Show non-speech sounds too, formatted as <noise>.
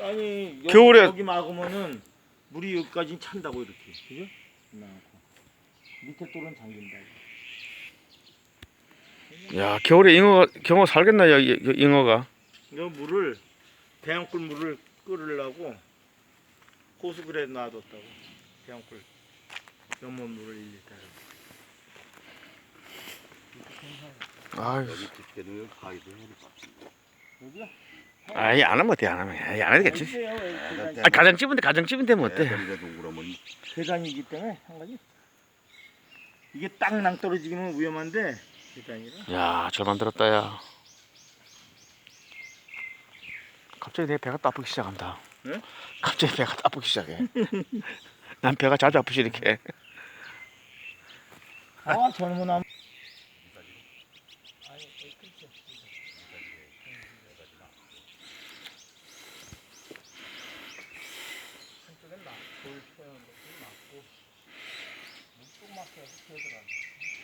아니 여기, 겨울에- 여기 막으면은 물이 여기까지 찬다고 이렇게 그죠? 나고 밑에 똘은 잠긴다. 야 겨울에 잉어 경어 살겠나 야 이- 이- 잉어가. 이 물을 배양꿀 물을 끓으려고 호수그래 놔뒀다고 배양꿀 연못 물을 1리터. 아유. 여기 집게는 가기도 해니까. 여기야? 아이 안 하면 돼안 하면 아이, 안 해도. 계단이. 아 가장 찝은데 가장 찝은 데면 어때? 그러면 계단이기 때문에 한 가지. 이게 땅낭 떨어지기는 위험한데 계단이라. 야, 잘 만들었다, 야. 갑자기 내 배가 또 아프기 시작한다. 네? 갑자기 배가 또 아프기 시작해. <laughs> 난 배가 자주 아프지, 이렇게. 아 젊은 나무. 한쪽 엔 나, 돌